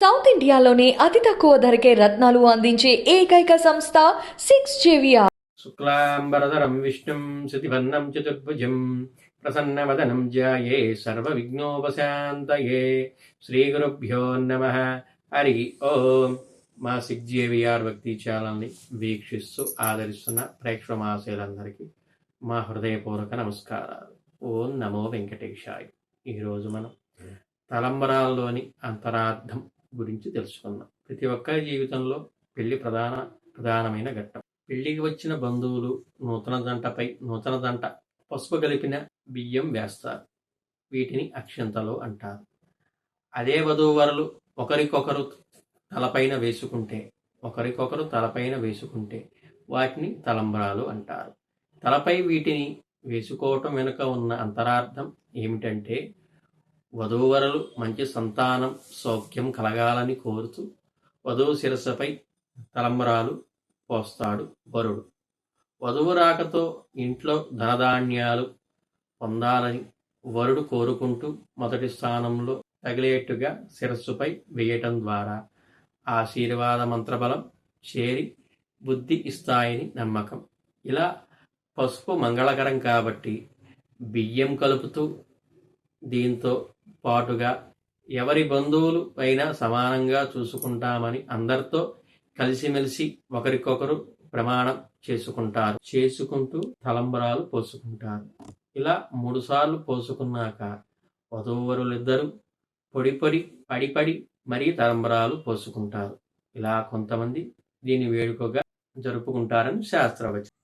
South ఇండియాలోనే అతి తక్కువ ధరకే రత్నాలు అందించే ఏకైక సంస్థ సిక్స్ జేవిఆర్. శుక్లాంబరధరం విష్ణుం శృతివర్ణం చతుర్భుజం ప్రసన్నవదనం విఘ్నోపశాంతయే శ్రీ గురుభ్యో నమ. హరి ఓం. మా సిక్స్ జేవిఆర్ భక్తి ఛానల్ని వీక్షిస్తూ ఆదరిస్తున్న ప్రేక్షక మహాశయులందరికీ మా హృదయపూర్వక నమస్కారాలు. ఓం నమో వెంకటేశాయ. ఈరోజు మనం తలంబరాల్లోని అంతరార్థం గురించి తెలుసుకుందాం. ప్రతి ఒక్కరి జీవితంలో పెళ్ళి ప్రధాన ప్రధానమైన ఘట్టం. పెళ్ళికి వచ్చిన బంధువులు నూతన దంటపై నూతన దంట పసుపు కలిపిన బియ్యం వేస్తారు. వీటిని అక్షంతలు అంటారు. అదే వధూవరులు ఒకరికొకరు తలపైన వేసుకుంటే ఒకరికొకరు తలపైన వేసుకుంటే వాటిని తలంబరాలు అంటారు. తలపై వీటిని వేసుకోవటం వెనుక ఉన్న అంతరార్థం ఏమిటంటే వధూవరులు మంచి సంతానం సౌఖ్యం కలగాలని కోరుతూ వధువు శిరస్సుపై తలంబరాలు పోస్తాడు వరుడు. వధువు రాకతో ఇంట్లో ధనధాన్యాలు పొందాలని వరుడు కోరుకుంటూ మొదటి స్థానంలో తగిలేట్టుగా శిరస్సుపై వేయటం ద్వారా ఆశీర్వాద మంత్రబలం చేరి బుద్ధి ఇస్తాయని నమ్మకం. ఇలా పసుపు మంగళకరం కాబట్టి బియ్యం కలుపుతూ దీంతో పాటుగా ఎవరి బంధువులు అయినా సమానంగా చూసుకుంటామని అందరితో కలిసిమెలిసి ఒకరికొకరు ప్రమాణం చేసుకుంటారు. చేసుకుంటూ తలంబరాలు పోసుకుంటారు. ఇలా మూడు సార్లు పోసుకున్నాక వధూవరులిద్దరూ పొడి పొడి పడిపడి మరీ తలంబరాలు పోసుకుంటారు. ఇలా కొంతమంది దీని వేడుకగా జరుపుకుంటారని శాస్త్రవచనం.